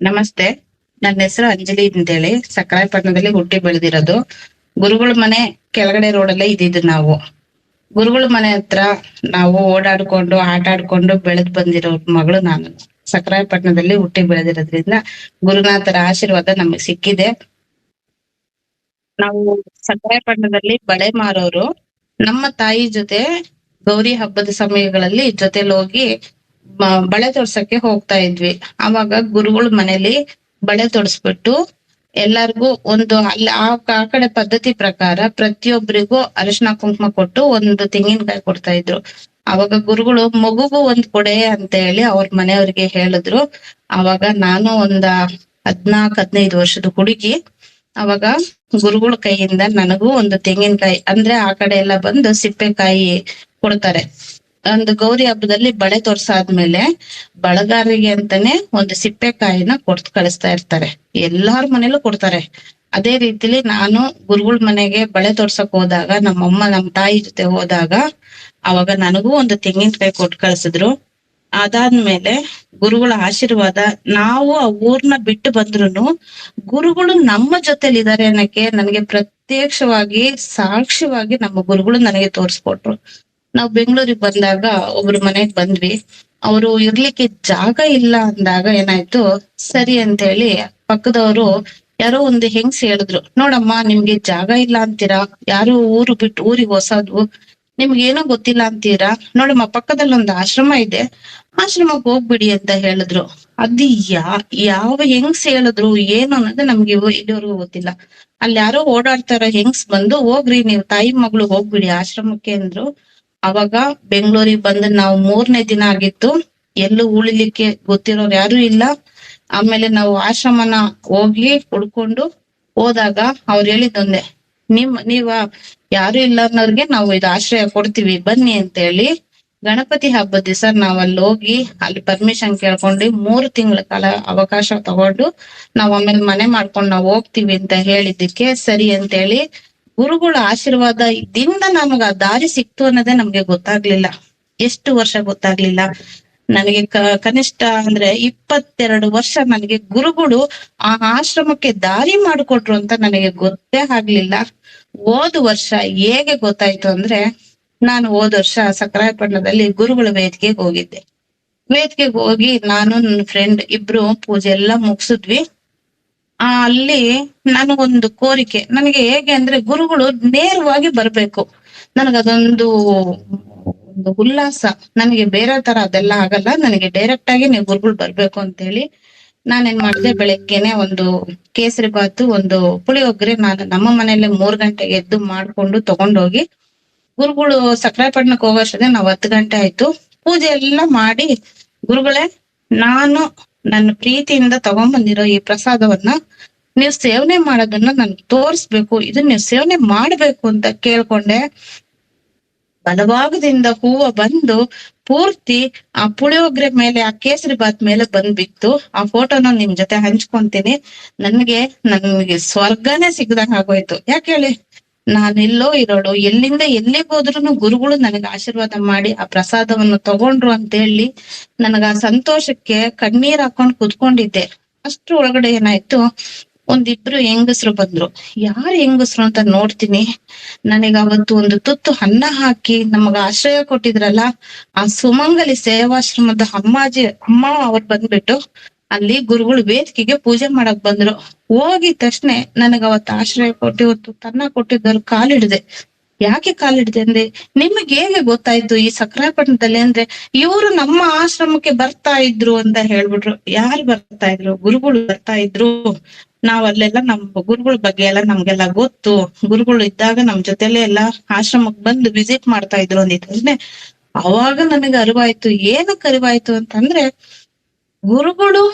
ನಮಸ್ತೆ. ನನ್ನ ಹೆಸರು ಅಂಜಲಿ ಅಂತೇಳಿ. ಸಕ್ರಾಯಪಟ್ಟಣದಲ್ಲಿ ಹುಟ್ಟಿ ಬೆಳೆದಿರೋದು. ಗುರುಗಳ ಮನೆ ಕೆಳಗಡೆ ರೋಡಲ್ಲೇ ಇದ್ದಿದ್ದು ನಾವು. ಗುರುಗಳ ಮನೆ ಹತ್ರ ನಾವು ಓಡಾಡ್ಕೊಂಡು, ಆಟ ಆಡ್ಕೊಂಡು ಬೆಳೆದ್ ಬಂದಿರೋ ಮಗಳು ನಾನು. ಸಕ್ರಾಯಪಟ್ಟಣದಲ್ಲಿ ಹುಟ್ಟಿ ಬೆಳೆದಿರೋದ್ರಿಂದ ಗುರುನಾಥರ ಆಶೀರ್ವಾದ ನಮಗೆ ಸಿಕ್ಕಿದೆ. ನಾವು ಸಕ್ರಾಯಪಟ್ಟಣದಲ್ಲಿ ಬಳೆ ಮಾರೋರು. ನಮ್ಮ ತಾಯಿ ಜೊತೆ ಗೌರಿ ಹಬ್ಬದ ಸಮಯಗಳಲ್ಲಿ ಜೊತೆಲಿ ಹೋಗಿ ಬಳೆ ತೊಡ್ಸಕ್ಕೆ ಹೋಗ್ತಾ ಇದ್ವಿ. ಅವಾಗ ಗುರುಗಳ ಮನೇಲಿ ಬಳೆ ತೊಡ್ಸ್ಬಿಟ್ಟು ಎಲ್ಲಾರ್ಗೂ ಒಂದು ಅಲ್ಲಿ, ಆ ಕಡೆ ಪದ್ಧತಿ ಪ್ರಕಾರ ಪ್ರತಿಯೊಬ್ಬರಿಗೂ ಅರಿಶಿನ ಕುಂಕುಮ ಕೊಟ್ಟು ಒಂದು ತೆಂಗಿನಕಾಯಿ ಕೊಡ್ತಾ ಇದ್ರು. ಅವಾಗ ಗುರುಗಳು ಮಗುಗೂ ಒಂದ್ ಕೊಡೆ ಅಂತ ಹೇಳಿ ಅವ್ರ ಮನೆಯವ್ರಿಗೆ ಹೇಳಿದ್ರು. ಅವಾಗ ನಾನು ಒಂದ ಹದ್ನಾಕ್, ಹದಿನೈದು ವರ್ಷದ ಹುಡುಗಿ. ಅವಾಗ ಗುರುಗಳ ಕೈಯಿಂದ ನನಗೂ ಒಂದು ತೆಂಗಿನಕಾಯಿ, ಅಂದ್ರೆ ಆ ಕಡೆ ಎಲ್ಲ ಬಂದು ಸಿಪ್ಪೆಕಾಯಿ ಕೊಡ್ತಾರೆ. ಒಂದು ಗೌರಿ ಹಬ್ಬದಲ್ಲಿ ಬಳೆ ತೋರ್ಸಾದ್ಮೇಲೆ ಬಳಗಾರಿಗೆ ಅಂತಾನೆ ಒಂದು ಸಿಪ್ಪೆಕಾಯಿನ ಕೊಡ್ತು ಕಳಿಸ್ತಾ ಇರ್ತಾರೆ. ಎಲ್ಲಾರ ಮನೇಲೂ ಕೊಡ್ತಾರೆ. ಅದೇ ರೀತಿಲಿ ನಾನು ಗುರುಗಳ ಮನೆಗೆ ಬಳೆ ತೋರ್ಸಕ್ ಹೋದಾಗ, ನಮ್ಮಮ್ಮ ನಮ್ ತಾಯಿ ಜೊತೆ ಹೋದಾಗ ಅವಾಗ ನನಗೂ ಒಂದು ತೆಂಗಿನಕಾಯಿ ಕೊಟ್ಟು ಕಳ್ಸಿದ್ರು. ಅದಾದ್ಮೇಲೆ ಗುರುಗಳ ಆಶೀರ್ವಾದ, ನಾವು ಆ ಊರ್ನ ಬಿಟ್ಟು ಬಂದ್ರು ಗುರುಗಳು ನಮ್ಮ ಜೊತೆಲಿ ಇದಾರೆ ಅನ್ನಕ್ಕೆ ನನಗೆ ಪ್ರತ್ಯಕ್ಷವಾಗಿ ಸಾಕ್ಷ್ಯವಾಗಿ ನಮ್ಮ ಗುರುಗಳು ನನಗೆ ತೋರಿಸ್ಕೊಟ್ರು. ನಾವು ಬೆಂಗಳೂರಿಗೆ ಬಂದಾಗ ಒಬ್ರು ಮನೆಗ್ ಬಂದ್ವಿ. ಅವರು ಇರ್ಲಿಕ್ಕೆ ಜಾಗ ಇಲ್ಲ ಅಂದಾಗ ಏನಾಯ್ತು, ಸರಿ ಅಂತ ಹೇಳಿ ಪಕ್ಕದವರು ಯಾರೋ ಒಂದು ಹೆಂಗ್ಸ್ ಹೇಳಿದ್ರು, ನೋಡಮ್ಮ, ನಿಮ್ಗೆ ಜಾಗ ಇಲ್ಲ ಅಂತೀರಾ? ಯಾರು ಊರು ಬಿಟ್ಟು, ಊರಿಗೆ ಹೊಸದು? ನಿಮ್ಗೆ ಏನೋ ಗೊತ್ತಿಲ್ಲ ಅಂತೀರಾ? ನೋಡಮ್ಮ, ಪಕ್ಕದಲ್ಲಿ ಒಂದು ಆಶ್ರಮ ಇದೆ. ಆಶ್ರಮಕ್ಕೆ ಹೋಗ್ಬಿಡಿ ಅಂತ ಹೇಳಿದ್ರು. ಅದು ಯಾ, ಯಾವ ಹೆಂಗ್ಸ್ ಹೇಳಿದ್ರು, ಏನು ಅನ್ನೋದು ನಮ್ಗೆ ಇಲ್ಲಿವರೆಗೂ ಗೊತ್ತಿಲ್ಲ. ಅಲ್ಲಿ ಯಾರೋ ಓಡಾಡ್ತಾರ ಹೆಂಗ್ಸ್ ಬಂದು, ಹೋಗ್ರಿ, ನೀವು ತಾಯಿ ಮಗಳು ಹೋಗ್ಬಿಡಿ ಆಶ್ರಮಕ್ಕೆ ಅಂದ್ರು. ಅವಾಗ ಬೆಂಗಳೂರಿಗೆ ಬಂದ್ ನಾವು ಮೂರನೇ ದಿನ ಆಗಿತ್ತು. ಎಲ್ಲೂ ಉಳಿಲಿಕ್ಕೆ ಗೊತ್ತಿರೋರು ಯಾರು ಇಲ್ಲ. ಆಮೇಲೆ ನಾವು ಆಶ್ರಮನ ಹೋಗಿ ಹುಡ್ಕೊಂಡು ಹೋದಾಗ ಅವ್ರು ಹೇಳಿದ್ದೊಂದೆ ನಿಮ್ ನೀವ ಯಾರು ಇಲ್ಲ ಅನ್ನೋರ್ಗೆ ನಾವು ಇದು ಆಶ್ರಯ ಕೊಡ್ತೀವಿ, ಬನ್ನಿ ಅಂತ ಹೇಳಿ ಗಣಪತಿ ಹಬ್ಬದ ದಿವಸ ನಾವ್ ಅಲ್ಲಿ ಹೋಗಿ ಅಲ್ಲಿ ಪರ್ಮಿಷನ್ ಕೇಳ್ಕೊಂಡು ಮೂರು ತಿಂಗಳ ಕಾಲ ಅವಕಾಶ ತಗೊಂಡು ನಾವ್ ಆಮೇಲೆ ಮನೆ ಮಾಡ್ಕೊಂಡು ನಾವ್ ಹೋಗ್ತೀವಿ ಅಂತ ಹೇಳಿದ್ದಕ್ಕೆ ಸರಿ ಅಂತ ಹೇಳಿ ಗುರುಗಳ ಆಶೀರ್ವಾದ ನಮಗ ಆ ದಾರಿ ಸಿಕ್ತು ಅನ್ನೋದೇ ನಮ್ಗೆ ಗೊತ್ತಾಗ್ಲಿಲ್ಲ. ಎಷ್ಟು ವರ್ಷ ಗೊತ್ತಾಗ್ಲಿಲ್ಲ. ನನಗೆ ಕನಿಷ್ಠ ಅಂದ್ರೆ ಇಪ್ಪತ್ತೆರಡು ವರ್ಷ ನನಗೆ ಗುರುಗಳು ಆ ಆಶ್ರಮಕ್ಕೆ ದಾರಿ ಮಾಡಿಕೊಟ್ರು ಅಂತ ನನಗೆ ಗೊತ್ತೇ ಆಗ್ಲಿಲ್ಲ. ಹೋದ ವರ್ಷ ಹೇಗೆ ಗೊತ್ತಾಯ್ತು ಅಂದ್ರೆ ನಾನು ಹೋದ ವರ್ಷ ಸಕ್ರಾಯಪಟ್ಟಣದಲ್ಲಿ ಗುರುಗಳ ವೇದಿಕೆಗೆ ಹೋಗಿದ್ದೆ. ವೇದಿಕೆಗೆ ಹೋಗಿ ನಾನು ನನ್ನ ಫ್ರೆಂಡ್ ಇಬ್ರು ಪೂಜೆ ಎಲ್ಲಾ ಮುಗಿಸಿದ್ವಿ. ಅಲ್ಲಿ ನನಗೊಂದು ಕೋರಿಕೆ. ನನಗೆ ಹೇಗೆ ಅಂದ್ರೆ ಗುರುಗಳು ನೇರವಾಗಿ ಬರ್ಬೇಕು. ನನಗದೊಂದು ಒಂದು ಉಲ್ಲಾಸ. ನನಗೆ ಬೇರೆ ತರ ಅದೆಲ್ಲ ಆಗಲ್ಲ. ನನಗೆ ಡೈರೆಕ್ಟ್ ಆಗಿ ನೀವು ಗುರುಗಳು ಬರ್ಬೇಕು ಅಂತ ಹೇಳಿ ನಾನೇನ್ ಮಾಡಿದೆ, ಬೆಳಗ್ಗೆನೆ ಒಂದು ಕೇಸರಿ ಬಾತು, ಒಂದು ಪುಳಿಯೋಗ್ರೆ ನಾನು ನಮ್ಮ ಮನೆಯಲ್ಲೇ ಮೂರ್ ಗಂಟೆಗೆ ಎದ್ದು ಮಾಡ್ಕೊಂಡು ತಗೊಂಡೋಗಿ ಗುರುಗಳು ಸಕ್ರಾಯಪಟ್ಟಣಕ್ಕೆ ಹೋಗೋಷ್ಟೇ ನಾವ್ ಹತ್ತು ಗಂಟೆ ಆಯ್ತು. ಪೂಜೆ ಎಲ್ಲ ಮಾಡಿ ಗುರುಗಳೇ, ನಾನು ನನ್ನ ಪ್ರೀತಿಯಿಂದ ತಗೊಂಡ್ಬಂದಿರೋ ಈ ಪ್ರಸಾದವನ್ನ ನೀವು ಸೇವನೆ ಮಾಡೋದನ್ನ ನನ್ಗೆ ತೋರಿಸ್ಬೇಕು. ಇದನ್ನ ನೀವು ಸೇವನೆ ಮಾಡ್ಬೇಕು ಅಂತ ಕೇಳ್ಕೊಂಡೆ. ಬಲಭಾಗದಿಂದ ಹೂವ ಬಂದು ಪೂರ್ತಿ ಆ ಪುಳಿಯೋಗ್ರೆ ಮೇಲೆ, ಆ ಕೇಸರಿ ಬಾತ್ ಮೇಲೆ ಬಂದ್ಬಿತ್ತು. ಆ ಫೋಟೋನ ನಿಮ್ ಜೊತೆ ಹಂಚ್ಕೊಂತೀನಿ. ನನ್ಗೆ ನನ್ಗೆ ಸ್ವರ್ಗನೇ ಸಿಗ್ದಂಗ್ ಆಗೋಯ್ತು. ಯಾಕೆ ಹೇಳಿ? ನಾನೆಲ್ಲೋ ಇರೋಳು, ಎಲ್ಲಿಂದ ಎಲ್ಲಿಗೆ ಹೋದ್ರು ಗುರುಗಳು ನನಗೆ ಆಶೀರ್ವಾದ ಮಾಡಿ ಆ ಪ್ರಸಾದವನ್ನು ತಗೊಂಡ್ರು ಅಂತ ಹೇಳಿ ನನಗ ಆ ಸಂತೋಷಕ್ಕೆ ಕಣ್ಣೀರ್ ಹಾಕೊಂಡ್ ಕುತ್ಕೊಂಡಿದ್ದೆ. ಅಷ್ಟ್ರ ಒಳಗಡೆ ಏನಾಯ್ತು, ಒಂದಿಬ್ರು ಹೆಂಗಸ್ರು ಬಂದ್ರು. ಯಾರು ಹೆಂಗಸ್ರು ಅಂತ ನೋಡ್ತೀನಿ. ನನಗ ಅವತ್ತು ಒಂದು ತುತ್ತು ಅನ್ನ ಹಾಕಿ ನಮಗ ಆಶ್ರಯ ಕೊಟ್ಟಿದ್ರಲ್ಲ, ಆ ಸುಮಂಗಲಿ ಸೇವಾಶ್ರಮದ ಅಮ್ಮಾಜಿ, ಅಮ್ಮ ಅವ್ರು ಬಂದ್ಬಿಟ್ಟು ಅಲ್ಲಿ ಗುರುಗಳು ವೇದಿಕೆಗೆ ಪೂಜೆ ಮಾಡಕ್ ಬಂದ್ರು. ಹೋಗಿದ ತಕ್ಷಣ ನನಗ ಅವತ್ ಆಶ್ರಯ ಕೊಟ್ಟಿ ಹೊತ್ತು ತನ್ನ ಕೊಟ್ಟಿದ್ದವ್ರು ಕಾಲಿಡಿದೆ ಯಾಕೆ ಕಾಲಿಡ್ದೆ ಅಂದ್ರೆ ನಿಮಗೆ ಹೇಗೆ ಗೊತ್ತಾಯ್ತು ಈ ಸಕ್ರಾಪಟ್ಟಣದಲ್ಲಿ ಅಂದ್ರೆ ಇವರು ನಮ್ಮ ಆಶ್ರಮಕ್ಕೆ ಬರ್ತಾ ಇದ್ರು ಅಂತ ಹೇಳ್ಬಿಟ್ರು. ಯಾರು ಬರ್ತಾ ಇದ್ರು? ಗುರುಗಳು ಬರ್ತಾ ಇದ್ರು. ನಾವ್ ಅಲ್ಲೆಲ್ಲ ನಮ್ ಗುರುಗಳ ಬಗ್ಗೆ ಎಲ್ಲ ನಮ್ಗೆಲ್ಲ ಗೊತ್ತು. ಗುರುಗಳು ಇದ್ದಾಗ ನಮ್ ಜೊತೆಲೆ ಎಲ್ಲಾ ಆಶ್ರಮಕ್ ಬಂದು ವಿಸಿಟ್ ಮಾಡ್ತಾ ಇದ್ರು ಅಂದಿದ್ರೆ ಅವಾಗ ನನಗೆ ಅರಿವಾಯ್ತು. ಏನಕ್ಕೆ ಅರಿವಾಯ್ತು ಅಂತಂದ್ರೆ ಗುರುಗಳು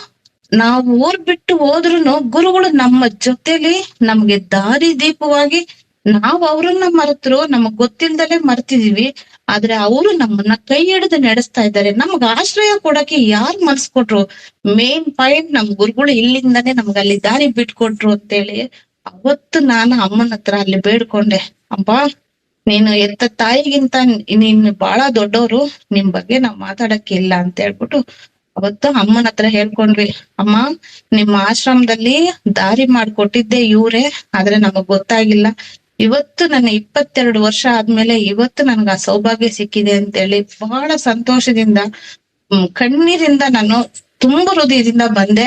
ನಾವು ಊರ್ ಬಿಟ್ಟು ಹೋದ್ರು ಗುರುಗಳು ನಮ್ಮ ಜೊತೆಲಿ ನಮ್ಗೆ ದಾರಿ ದೀಪವಾಗಿ ನಾವ್ ಅವ್ರನ್ನ ಮರೆತರು, ನಮಗ್ ಗೊತ್ತಿಲ್ದಲೆ ಮರ್ತಿದೀವಿ. ಆದ್ರೆ ಅವರು ನಮ್ಮನ್ನ ಕೈ ಹಿಡಿದು ನಡೆಸ್ತಾ ಇದ್ದಾರೆ. ನಮ್ಗ ಆಶ್ರಯ ಕೊಡಕ್ಕೆ ಯಾರ್ ಮನ್ಸ್ಕೊಟ್ರು ಮೇನ್ ಪಾಯಿಂಟ್ ನಮ್ ಗುರುಗಳು ಇಲ್ಲಿಂದಾನೇ ನಮ್ಗ ಅಲ್ಲಿ ದಾರಿ ಬಿಟ್ಕೊಟ್ರು ಅಂತೇಳಿ ಅವತ್ತು ನಾನು ಅಮ್ಮನ ಹತ್ರ ಅಲ್ಲಿ ಬೇಡ್ಕೊಂಡೆ. ಅಪ್ಪ ನೀನು ಎತ್ತ ತಾಯಿಗಿಂತ ನೀನ್ ಬಹಳ ದೊಡ್ಡವರು ನಿಮ್ ಬಗ್ಗೆ ನಾವ್ ಮಾತಾಡಕ್ಕೆ ಇಲ್ಲ ಅಂತ ಹೇಳ್ಬಿಟ್ಟು ಅವತ್ತು ಅಮ್ಮನ ಹತ್ರ ಹೇಳ್ಕೊಂಡ್ವಿ, ಅಮ್ಮ, ನಿಮ್ಮ ಆಶ್ರಮದಲ್ಲಿ ದಾರಿ ಮಾಡ್ಕೊಟ್ಟಿದ್ದೆ ಇವ್ರೆ, ಆದ್ರೆ ನಮಗ್ ಗೊತ್ತಾಗಿಲ್ಲ. ಇವತ್ತು ನನ್ನ ಇಪ್ಪತ್ತೆರಡು ವರ್ಷ ಆದ್ಮೇಲೆ ಇವತ್ತು ನನ್ಗ ಆ ಸೌಭಾಗ್ಯ ಸಿಕ್ಕಿದೆ ಅಂತೇಳಿ ಬಹಳ ಸಂತೋಷದಿಂದ ಕಣ್ಣೀರಿಂದ ನಾನು ತುಂಬ ಹೃದಯದಿಂದ ಬಂದೆ.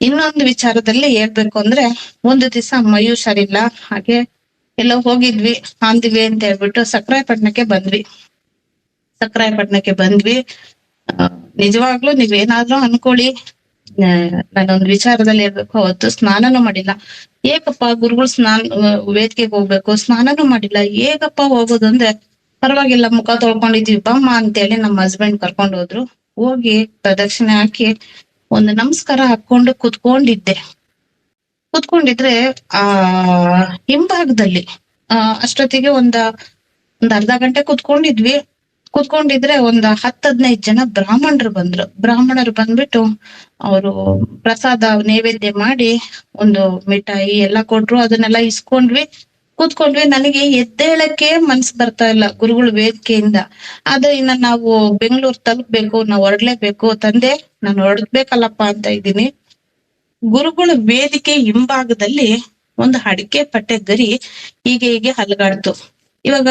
ಇನ್ನೊಂದು ವಿಚಾರದಲ್ಲಿ ಹೇಳ್ಬೇಕು ಅಂದ್ರೆ, ಒಂದು ದಿವಸ ಮೈ ಇಲ್ಲ, ಹಾಗೆ ಎಲ್ಲೋ ಹೋಗಿದ್ವಿ ಆಂದಿವಿ ಅಂತ ಹೇಳ್ಬಿಟ್ಟು ಸಕ್ರಾಯಪಟ್ಟಣಕ್ಕೆ ಬಂದ್ವಿ. ಸಕ್ರಾಯಪಟ್ಟಣಕ್ಕೆ ಬಂದ್ವಿ. ನಿಜವಾಗ್ಲೂ ನೀವೇನಾದ್ರೂ ಅನ್ಕೊಳ್ಳಿ. ನಾನೊಂದ್ ವಿಚಾರದಲ್ಲಿ ಹೇಳ್ಬೇಕು, ಅವತ್ತು ಸ್ನಾನನೂ ಮಾಡಿಲ್ಲ. ಏಕಪ್ಪ ಗುರುಗಳು ಸ್ನಾನ, ವೇದಿಕೆಗೆ ಹೋಗ್ಬೇಕು? ಸ್ನಾನನು ಮಾಡಿಲ್ಲ. ಹೇಗಪ್ಪ ಹೋಗೋದು ಅಂದ್ರೆ, ಪರವಾಗಿಲ್ಲ, ಮುಖ ತೊಳ್ಕೊಂಡಿದ್ವಿ ಬಮ್ಮ ಅಂತೇಳಿ ನಮ್ಮ ಹಸ್ಬೆಂಡ್ ಕರ್ಕೊಂಡು ಹೋದ್ರು. ಹೋಗಿ ಪ್ರದಕ್ಷಿಣೆ ಹಾಕಿ ಒಂದು ನಮಸ್ಕಾರ ಹಾಕೊಂಡು ಕುತ್ಕೊಂಡಿದ್ದೆ. ಕುತ್ಕೊಂಡಿದ್ರೆ, ಆ, ಹಿಂಭಾಗದಲ್ಲಿ, ಆ, ಅಷ್ಟೊತ್ತಿಗೆ ಒಂದ, ಒಂದ್ ಅರ್ಧ ಗಂಟೆ ಕುತ್ಕೊಂಡಿದ್ವಿ. ಕುತ್ಕೊಂಡಿದ್ರೆ ಒಂದ್ ಹತ್ತು ಹದಿನೈದು ಜನ ಬ್ರಾಹ್ಮಣರು ಬಂದ್ರು. ಬ್ರಾಹ್ಮಣರು ಬಂದ್ಬಿಟ್ಟು ಅವರು ಪ್ರಸಾದ ನೈವೇದ್ಯ ಮಾಡಿ ಒಂದು ಮಿಠಾಯಿ ಎಲ್ಲಾ ಕೊಟ್ರು. ಅದನ್ನೆಲ್ಲ ಇಸ್ಕೊಂಡ್ವಿ. ಕೂತ್ಕೊಂಡ್ವಿ. ನನಗೆ ಎದ್ದೇಳಕ್ಕೆ ಮನ್ಸ್ ಬರ್ತಾ ಇಲ್ಲ ಗುರುಗಳ ವೇದಿಕೆಯಿಂದ. ಆದ್ರೆ ಇನ್ನ ನಾವು ಬೆಂಗಳೂರು ತಲುಪ್ಬೇಕು, ನಾವು ಹೊರಡ್ಲೇಬೇಕು. ತಂದೆ, ನಾನು ಹೊರಡ್ಬೇಕಲ್ಲಪ್ಪ ಅಂತ ಇದ್ದೀನಿ. ಗುರುಗಳ ವೇದಿಕೆ ಹಿಂಭಾಗದಲ್ಲಿ ಒಂದು ಅಡಿಕೆ ಪಟ್ಟೆ ಗರಿ ಹೀಗೆ ಹೀಗೆ ಹಲ್ಗಾಡ್ತು. ಇವಾಗ